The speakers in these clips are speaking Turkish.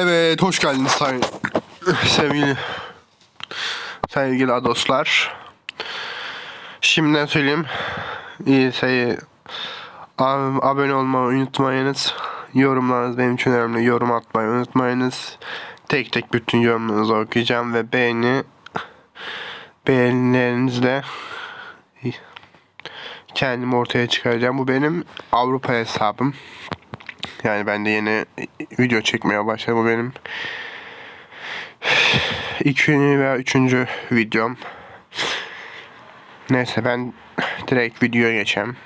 Evet, hoş geldiniz sayın sevgili sevgili dostlar. Şimdiden söyleyeyim. İyi şey ab- abone olmayı unutmayınız. Yorumlarınız benim için önemli. Yorum atmayı unutmayınız. Tek tek bütün yorumlarınızı okuyacağım ve beğeni beğenilerinizle kendimi ortaya çıkaracağım. Bu benim Avrupa hesabım. Yani ben de yeni video çekmeye başladım. Bu benim ikinci veya üçüncü videom. Neyse ben direkt videoya geçeyim.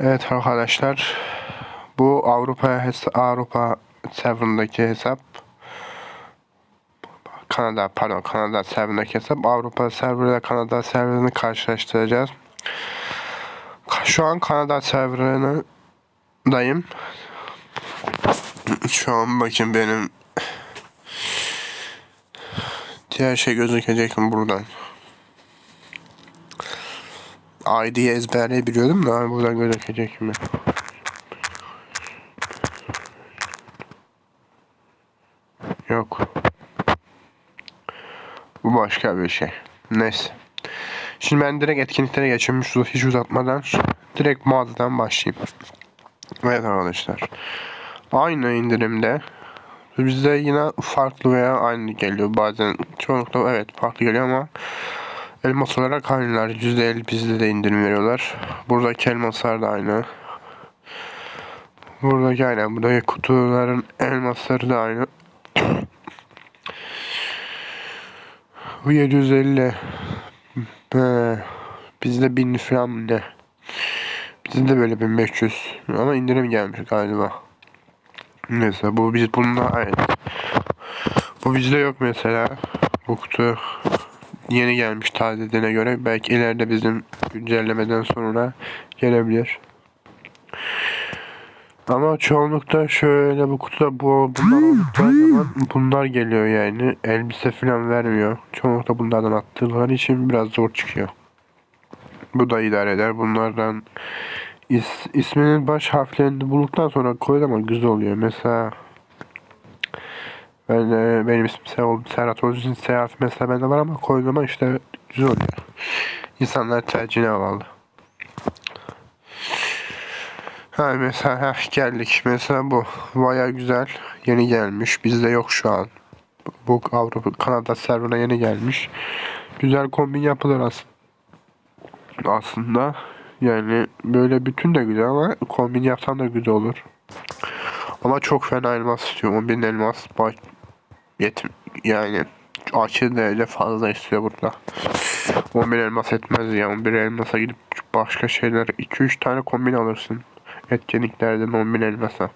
Evet arkadaşlar. Bu Avrupa hes- Avrupa serverındaki hesap. Kanada pardon Kanada serverındaki hesap. Avrupa serverıyla Kanada serverini karşılaştıracağız. Şu an Kanada serverını dayım. Şu an bakın benim diğer şey gözükecek mi buradan? ID'yi ezberleyebiliyordum da buradan gözükecek mi? Yok. Bu başka bir şey. Neyse. Şimdi ben direkt etkinliklere geçeyim. Hiç uzatmadan direkt mağazadan başlayayım. Evet arkadaşlar. Aynı indirimde bizde yine farklı veya aynı geliyor. Bazen çoğunlukla evet farklı geliyor ama elmas olarak aynılar. %50 bizde de indirim veriyorlar. Buradaki elmaslar da aynı. Buradaki aynı. Buradaki kutuların elmasları da aynı. Bu 750 He, bizde 1000 falan ne? Bizde de böyle 1500 ama indirim gelmiş galiba. Neyse bu biz bunda evet. Bu bizde yok mesela. Bu kutu yeni gelmiş tazeliğine göre. Belki ileride bizim güncellemeden sonra gelebilir. Ama çoğunlukta şöyle bu kutuda bu bunlar zaman bunlar geliyor yani. Elbise falan vermiyor. Çoğunlukla bunlardan attıkları için biraz zor çıkıyor. Bu da idare eder. Bunlardan is, isminin baş harflerini bulduktan sonra koy ama güzel oluyor. Mesela ben e, benim ismim Serhat, Serhat olduğu için Serhat mesela bende var ama koy zaman işte güzel oluyor. İnsanlar tercihine bağlı. Ha mesela heh, geldik. Mesela bu baya güzel. Yeni gelmiş. Bizde yok şu an. Bu Avrupa Kanada serverına yeni gelmiş. Güzel kombin yapılır aslında. Aslında yani böyle bütün de güzel ama kombin yapsan da güzel olur. Ama çok fena elmas istiyor. 10 bin elmas bak yetim yani aşırı derece fazla istiyor burada. 11 elmas etmez ya. 11 elmasa gidip başka şeyler 2-3 tane kombin alırsın. Etkinliklerden 10 bin elmasa.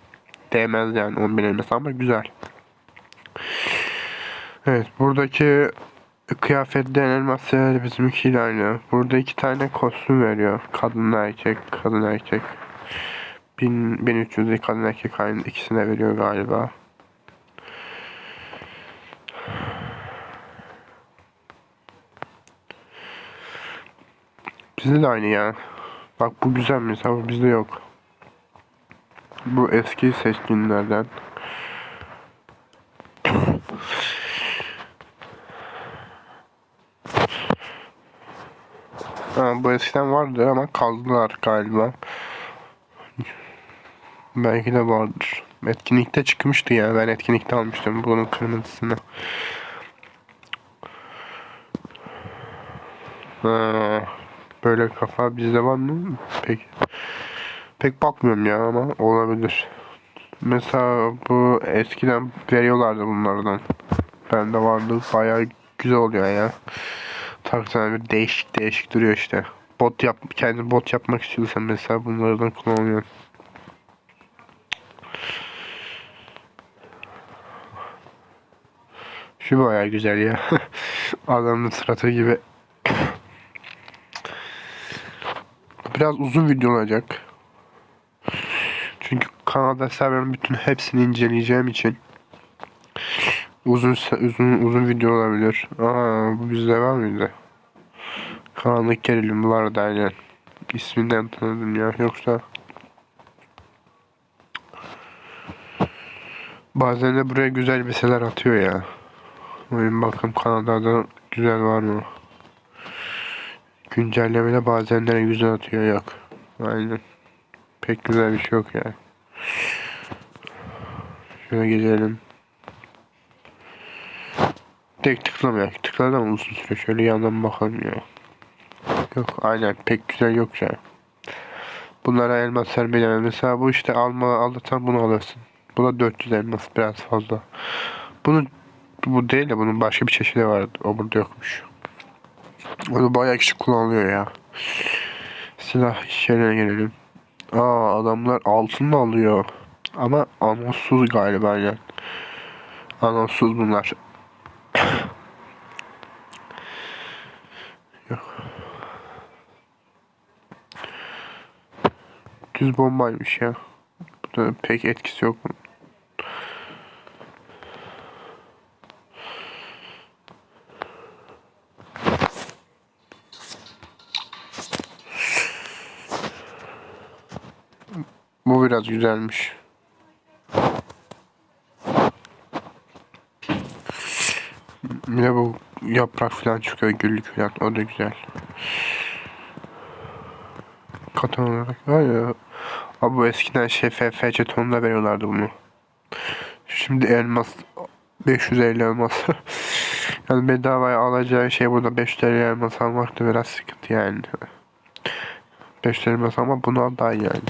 Değmez yani 10 bin elmasa ama güzel. Evet buradaki kıyafetlerin elmasları bizimkiyle aynı. Burada iki tane kostüm veriyor. Kadın erkek, kadın erkek. 1000, 1300 kadın erkek aynı ikisine veriyor galiba. Bizde de aynı ya. Bak bu güzel mesela bu bizde yok. Bu eski seçkinlerden. Bu eskiden vardı ama kaldılar galiba. Belki de vardır. Etkinlikte çıkmıştı ya. Ben etkinlikte almıştım bunun kırmızısını. Ha, böyle kafa bizde var mı? Pek pek bakmıyorum ya ama olabilir. Mesela bu eskiden veriyorlardı bunlardan. Bende vardı. Bayağı güzel oluyor ya. Taksana bir değişik değişik duruyor işte. Bot yap, kendi bot yapmak istiyorsan mesela bunlardan kullanıyorsun. Şu bayağı güzel ya. Adamın suratı gibi. Biraz uzun video olacak. Çünkü Kanada serverinin bütün hepsini inceleyeceğim için uzun uzun uzun video olabilir. Aa bu bizde var mıydı? Karanlık gerilim vardı aynen. İsminden tanıdım ya. Yoksa Bazen de buraya güzel bir atıyor ya. Oyun bakın Kanada'da güzel var mı? Güncellemede bazenlere güzel atıyor yok. Aynen. Pek güzel bir şey yok yani. Şöyle gidelim. Tek tıklama Tıkladım uzun süre. Şöyle yandan bakalım ya. Yok aynen pek güzel yok yani. Bunlara elmas vermeyeceğim. Mesela bu işte alma alırsan bunu alırsın. Bu da 400 elmas biraz fazla. Bunu bu değil de bunun başka bir çeşidi vardı. O burada yokmuş. Onu bayağı kişi kullanılıyor ya. Silah işlerine gelelim. Aa adamlar altın alıyor. Ama anonsuz galiba yani. Anonsuz bunlar. Düz bombaymış ya. Bu da pek etkisi yok bunun. Bu biraz güzelmiş. Bir de bu yaprak falan çıkıyor, güllük falan. O da güzel. Katan olarak ya. Abi bu eskiden şey FFC tonunda veriyorlardı bunu. Şimdi elmas 550 elmas. yani bedavaya alacağı şey burada 550 elmas almak da biraz sıkıntı yani. 550 elmas ama bunu al daha iyi yani.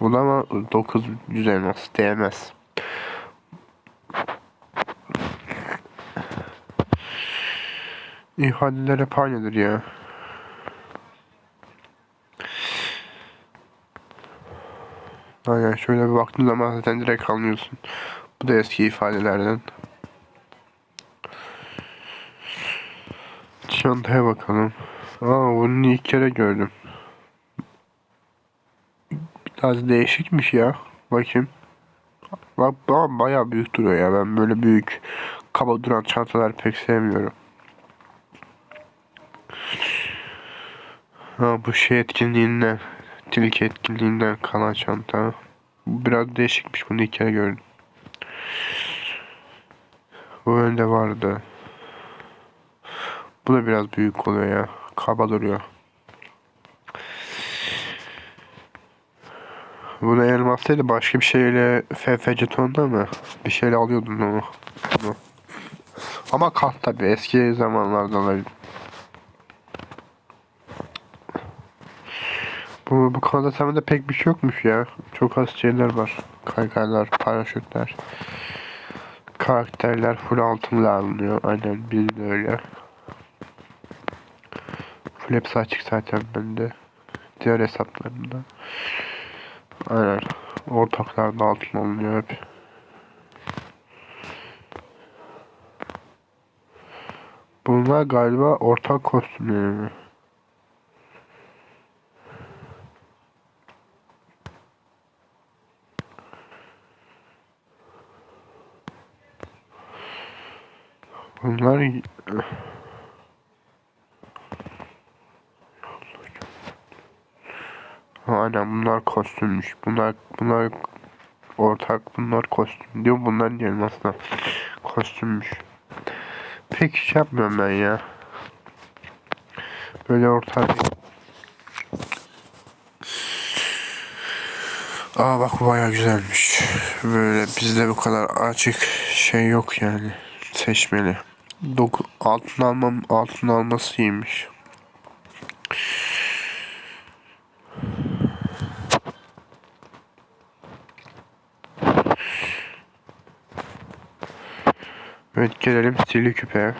Bu da ama 900 elmas değmez. İhaleler hep aynıdır ya. Aynen şöyle bir baktığın zaman zaten direkt anlıyorsun. Bu da eski ifadelerden. Çantaya bakalım. Aa bunu ilk kere gördüm. Biraz değişikmiş ya. Bakayım. Bak bayağı büyük duruyor ya. Ben böyle büyük kaba duran çantalar pek sevmiyorum. Ha bu şey etkinliğinden, tilki etkinliğinden kalan çanta. Biraz değişikmiş. Bunu ilk kere gördüm. Bu önde vardı. Bu da biraz büyük oluyor ya. Kaba duruyor. Bunu elmas başka bir şeyle FF jetonda mı? Bir şeyle alıyordun onu. onu. Ama kat tabi eski zamanlarda olabilir. Bu, bu konuda temelde pek bir şey yokmuş ya. Çok az şeyler var. Kaykaylar, paraşütler. Karakterler full altınla alınıyor. Aynen biz de öyle. Full hepsi açık zaten bende. Diğer hesaplarımda. Aynen. Ortaklarda altın alınıyor hep. Bunlar galiba ortak kostümleri mi? Bunlar Aynen bunlar kostümmüş. Bunlar bunlar ortak bunlar kostüm diyor. Bunlar diyelim aslında kostümmüş. Pek iş yapmıyorum ben ya. Böyle ortak Aa bak bu baya güzelmiş. Böyle bizde bu kadar açık şey yok yani. Seçmeli. Doku, altın almam altın alması iyiymiş. Evet gelelim stili küpe.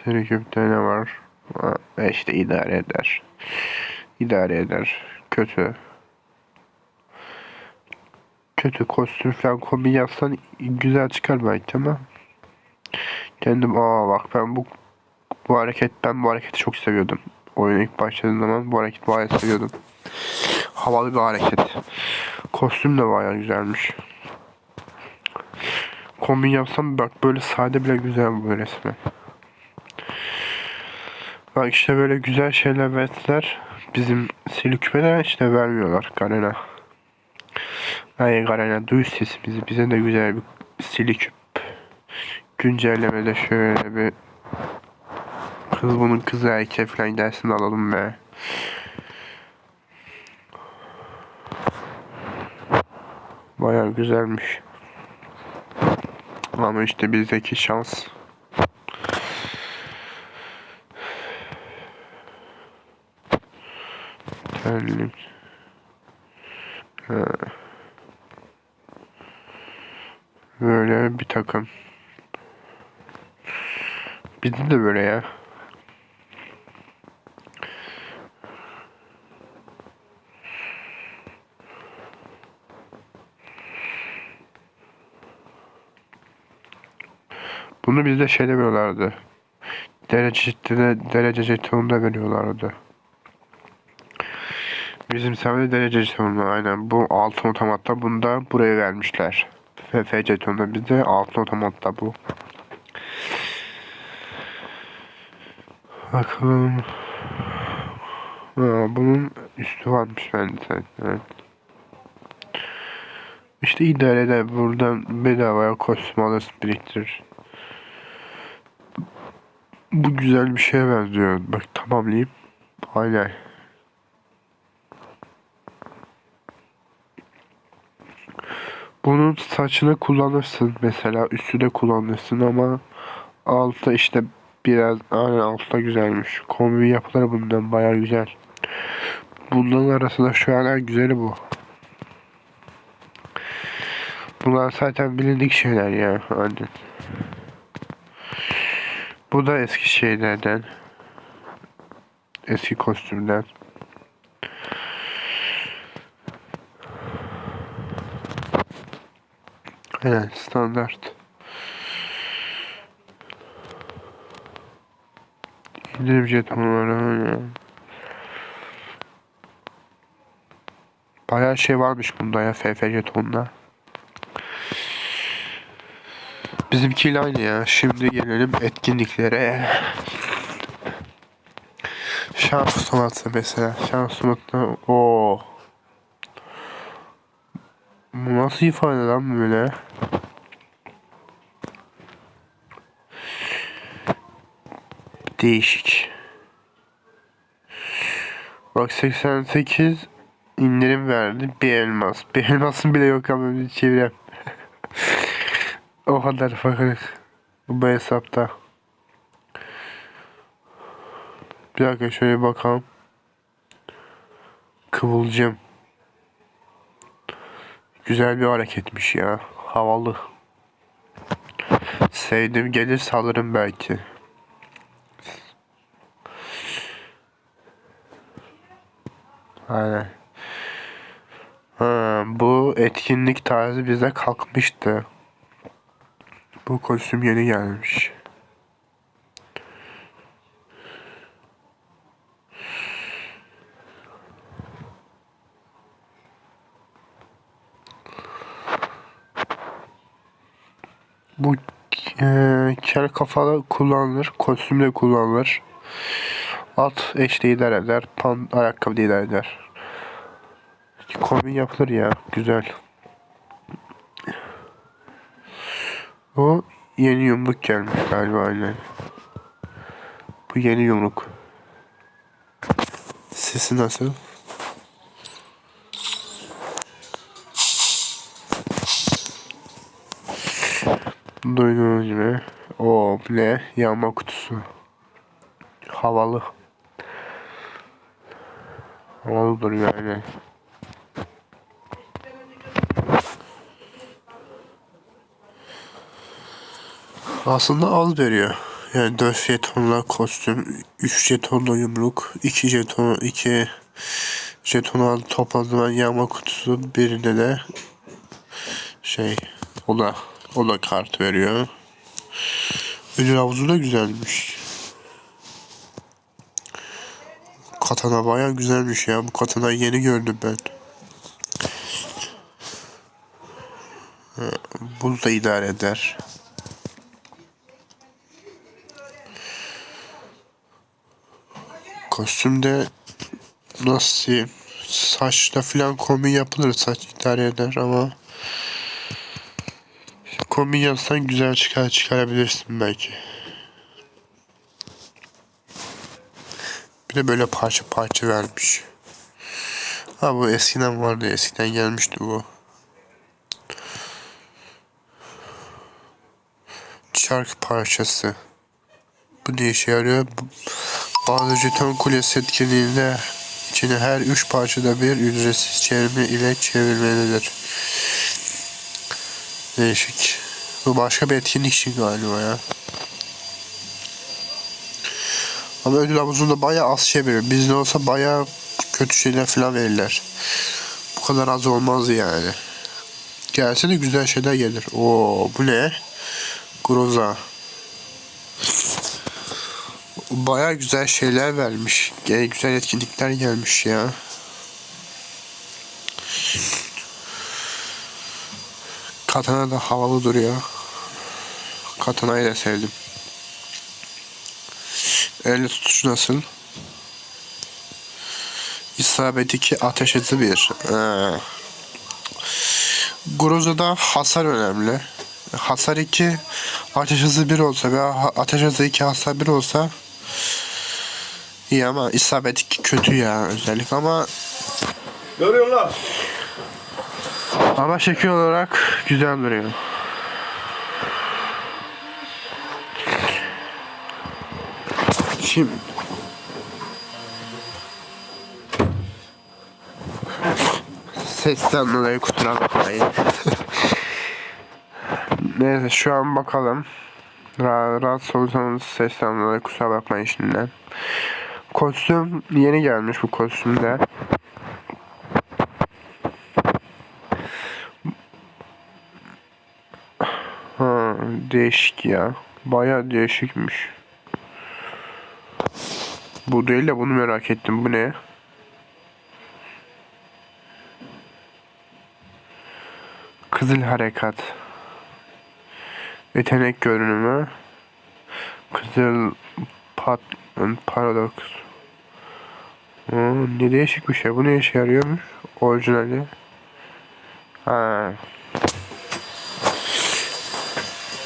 Stili küpte ne var? Ha, işte idare eder. İdare eder. Kötü. Kötü kostüm falan kombi yapsan güzel çıkar belki ama kendim aa bak ben bu bu hareket ben bu hareketi çok seviyordum. Oyuna ilk başladığım zaman bu hareketi bayağı seviyordum. Havalı bir hareket. Kostüm de bayağı güzelmiş kombin yapsam bak böyle sade bile güzel bu resmen. Bak işte böyle güzel şeyler verdiler. Bizim Siliküpe'de işte vermiyorlar Garena. Ay Garena duy sesimizi bize de güzel bir siliküp güncellemede şöyle bir kız bunun kızı erkek falan gelsin alalım be. Baya güzelmiş. Ama işte bizdeki şans. Terlik. Böyle bir takım. Bizim de böyle ya. Bunu bizde şeyde veriyorlardı. Derece de derece jetonunda veriyorlardı. Bizim sadece derece jetonu aynen. Bu altın otomatta bunu da buraya vermişler. FF jetonunda bizde altın otomatta bu. Bakalım. Ha, bunun üstü varmış bende. Evet. İşte idare eder. Buradan bedavaya kostüm alırsın biriktirir. Bu güzel bir şeye benziyor. Bak tamamlayayım. Aynen. Bunun saçını kullanırsın mesela üstüne kullanırsın ama altta işte biraz aynen altta güzelmiş. Kombi yapıları bundan baya güzel. Bunların arasında şu an en güzeli bu. Bunlar zaten bilindik şeyler ya. Aynen. Bu da eski şeylerden. Eski kostümden. Evet standart. İndirim jetonları. Bayağı şey varmış bunda ya FF jetonda. Bizimkiyle aynı ya. Şimdi gelelim etkinliklere. Şans sonatı mesela. Şans sonatı o. Bu nasıl ifade lan böyle? Değişik. Bak 88 indirim verdi. Bir elmas. Bir elmasın bile yok ama bir çevirem. o kadar fakirlik. Bu hesapta. Bir dakika şöyle bakalım. Kıvılcım. Güzel bir hareketmiş ya. Havalı. Sevdim gelir alırım belki. Aynen. Ha, bu etkinlik tarzı bize kalkmıştı. Bu kostüm yeni gelmiş. Bu e, kel kafalı kullanılır. Kostümde kullanılır. At eşde idare eder. Pan ayakkabı eder. Kombin yapılır ya. Güzel. Bu yeni yumruk gelmiş galiba aynen. Bu yeni yumruk. Sesi nasıl? Duyduğunuz gibi. O ne? Yağma kutusu. Havalı. Havalı duruyor yani. Aslında az veriyor. Yani 4 jetonla kostüm, 3 jetonla yumruk, 2 jeton, 2 jeton topladım yağma kutusu, birinde de şey, o da o da kart veriyor. Ödül havuzu da güzelmiş. Katana baya güzelmiş ya. Bu katana yeni gördüm ben. Bunu da idare eder. Kostümde nasıl diyeyim? Saçla falan kombin yapılır. Saç idare eder ama Kombin yazsan güzel çıkar çıkarabilirsin belki. De böyle parça parça vermiş. Ha bu eskiden vardı. Eskiden gelmişti bu. Çark parçası. Bu ne işe yarıyor? Bazı jeton kulesi etkinliğinde içine her üç parçada bir ücretsiz çevirme ile çevirmelidir. Değişik. Bu başka bir etkinlik için galiba ya. Ama ödül havuzunda bayağı az şey veriyor. Bizde olsa bayağı kötü şeyler falan verirler. Bu kadar az olmaz yani. Gelse de güzel şeyler gelir. Oo bu ne? Groza. Bayağı güzel şeyler vermiş. Gene güzel etkinlikler gelmiş ya. Katana da havalı duruyor. Katana'yı da sevdim. Elle tutuş nasıl? İsabet 2 ateş hızı 1. Ee. Groza'da hasar önemli. Hasar 2 ateş hızı 1 olsa veya ateş hızı 2 hasar 1 olsa iyi ama isabet 2 kötü ya özellik ama Görüyorlar. ama şekil olarak güzel duruyor. Şimdi Sesten dolayı kusura bakmayın. Neyse şu an bakalım. Ra rahatsız olursanız sesten dolayı kusura bakmayın şimdiden. Kostüm yeni gelmiş bu kostümde. Ha, değişik ya. Baya değişikmiş. Bu değil de bunu merak ettim. Bu ne? Kızıl Harekat. Yetenek görünümü. Kızıl pat paradoks. Aa, ne değişik bir şey. Bu ne işe yarıyormuş? Orijinali. Ha.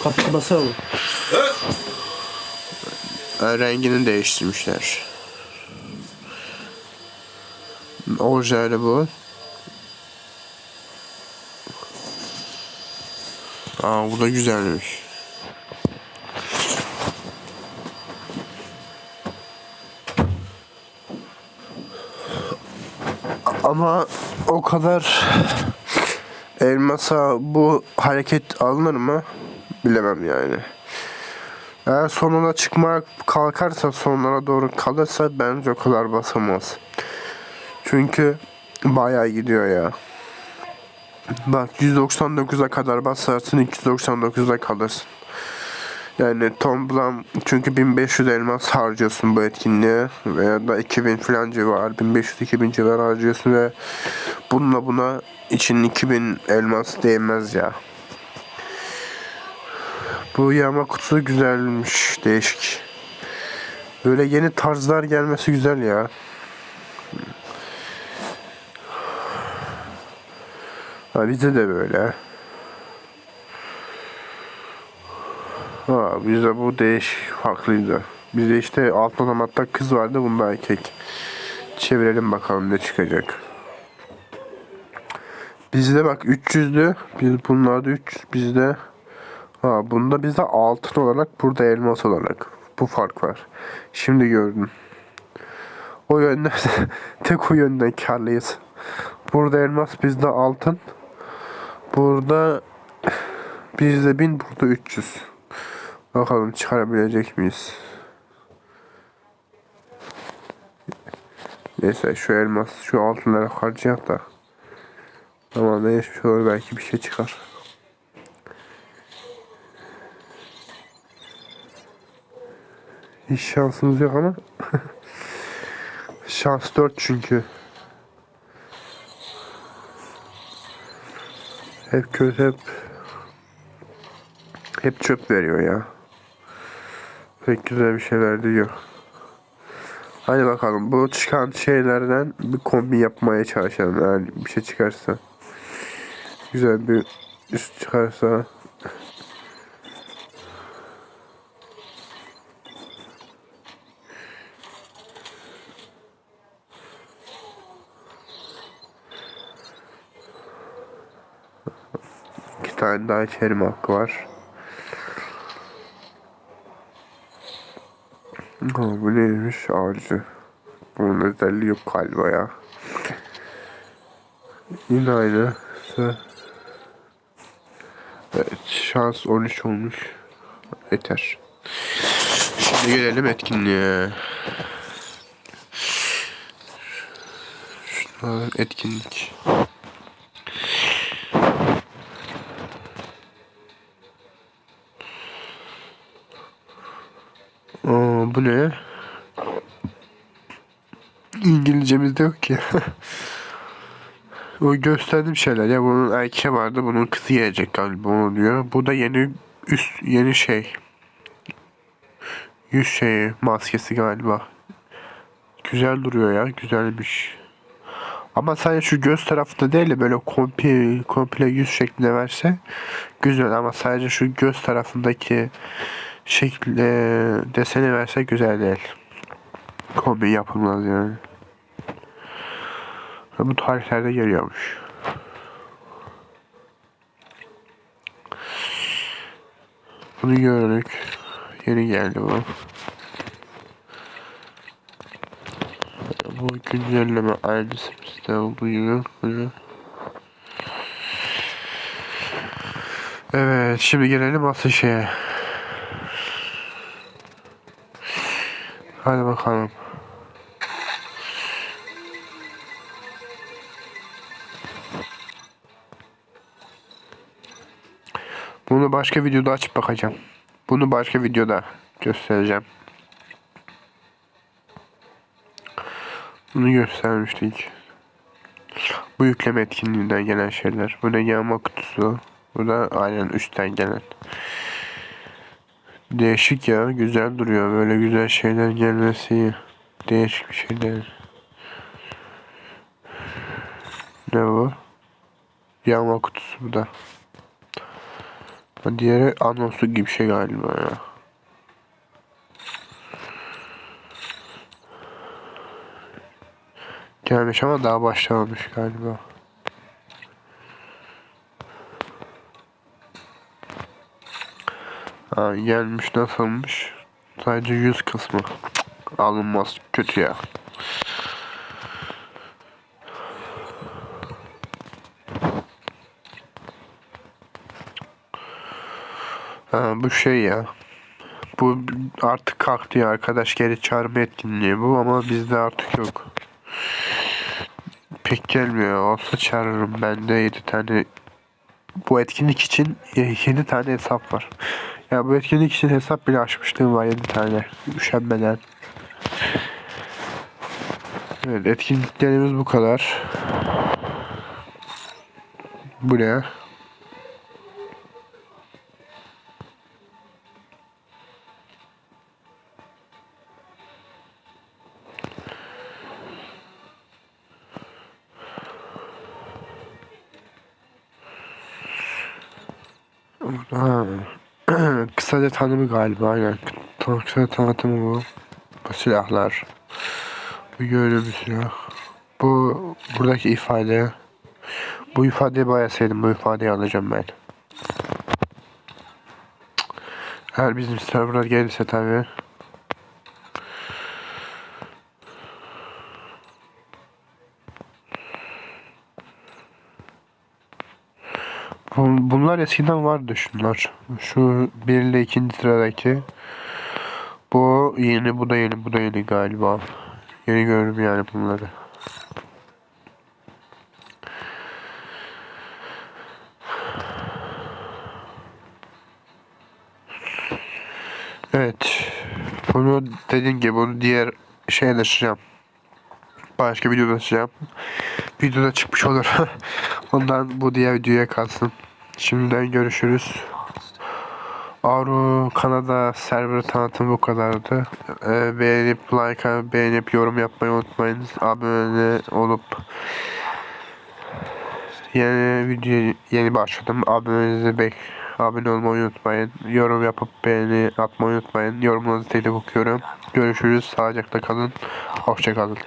Kapıyı basalım. Rengini değiştirmişler. Orijinali bu. Aa bu da güzelmiş. Ama o kadar elmasa bu hareket alınır mı? Bilemem yani. Eğer sonuna çıkmaya kalkarsa sonlara doğru kalırsa bence o kadar basamaz. Çünkü bayağı gidiyor ya. Bak 199'a kadar basarsın 299'a kalırsın. Yani toplam çünkü 1500 elmas harcıyorsun bu etkinliğe veya da 2000 falan civar 1500-2000 civar harcıyorsun ve bununla buna için 2000 elmas değmez ya. Bu yağma kutusu güzelmiş, değişik. Böyle yeni tarzlar gelmesi güzel ya. Ha bize de böyle. Ha bizde bu değiş farklıydı. Bizde işte alt otomatta kız vardı bunda erkek. Çevirelim bakalım ne çıkacak. Bizde bak 300'dü. Biz bunlarda 300 bizde Ha bunda bizde altın olarak burada elmas olarak. Bu fark var. Şimdi gördüm. O yönden tek o yönden karlıyız. Burada elmas bizde altın. Burada bizde 1000 burada 300. Bakalım çıkarabilecek miyiz? Neyse şu elmas şu altınlara harcayak da. Ama ne olur belki bir şey çıkar. Hiç şansımız yok ama. Şans 4 çünkü. Hep kötü hep hep çöp veriyor ya. Pek güzel bir şeyler diyor. Hadi bakalım bu çıkan şeylerden bir kombi yapmaya çalışalım. Yani bir şey çıkarsa. Güzel bir üst çıkarsa tane daha içerim hakkı var. Ha, bu neymiş? Avcı. Bunun özelliği yok galiba ya. Yine aynı. Evet, şans 13 olmuş. Yeter. Şimdi gelelim etkinliğe. Şunlar etkinlik. Bu ne? İngilizcemizde yok ki. o gösterdiğim şeyler ya bunun erkeği vardı bunun kızı gelecek galiba onu diyor. Bu da yeni üst yeni şey. Yüz şeyi maskesi galiba. Güzel duruyor ya güzelmiş. Ama sadece şu göz tarafında değil de böyle komple, komple yüz şeklinde verse güzel ama sadece şu göz tarafındaki şekli deseni verse güzel değil. Kombi yapılmaz yani. Bu tarihlerde geliyormuş. Bunu gördük. Yeni geldi bu. Bu güncelleme aynı sistemde olduğu gibi. Evet, şimdi gelelim asıl şeye. Hadi bakalım. Bunu başka videoda açıp bakacağım. Bunu başka videoda göstereceğim. Bunu göstermiştik. Bu yükleme etkinliğinden gelen şeyler. Bu da yağma kutusu. Bu da aynen üstten gelen. Değişik ya. Güzel duruyor. Böyle güzel şeyler gelmesi. Değişik bir şeyler. Ne bu? Yağma kutusu bu da. Diğeri anonsu gibi bir şey galiba ya. Gelmiş ama daha başlamamış galiba. Ha, gelmiş nasılmış? Sadece yüz kısmı. Alınmaz kötü ya. Ha, bu şey ya. Bu artık kalktı ya arkadaş geri çağırma etkinliği bu ama bizde artık yok. Pek gelmiyor. Olsa çağırırım. Bende 7 tane bu etkinlik için 7 tane hesap var. Ya bu etkinlik için hesap bile açmışlığım var 7 tane. Üşenmeden. Evet etkinliklerimiz bu kadar. Bu ne? Ha. Kısaca tanımı galiba aynen. Tan kısaca tanıtımı bu. Bu silahlar. Bu gördüğüm silah. Bu buradaki ifade. Bu ifadeyi bayağı sevdim. Bu ifadeyi alacağım ben. Eğer bizim server'a gelirse tabii. Bunlar eskiden vardı şunlar. Şu 1 ile 2. sıradaki. Bu yeni, bu da yeni, bu da yeni galiba. Yeni gördüm yani bunları. Evet. Bunu dediğim gibi bunu diğer şeye taşıyacağım. Başka videoda taşıyacağım. Videoda çıkmış olur. Ondan bu diğer videoya kalsın. Şimdiden görüşürüz. Avro Kanada server tanıtımı bu kadardı. Ee, beğenip like beğenip yorum yapmayı unutmayın. Abone olup yeni video yeni başladım. Abonenizi bek abone olmayı unutmayın. Yorum yapıp beğeni atmayı unutmayın. Yorumlarınızı tek okuyorum. Görüşürüz. Sağlıcakla kalın. Hoşça kalın.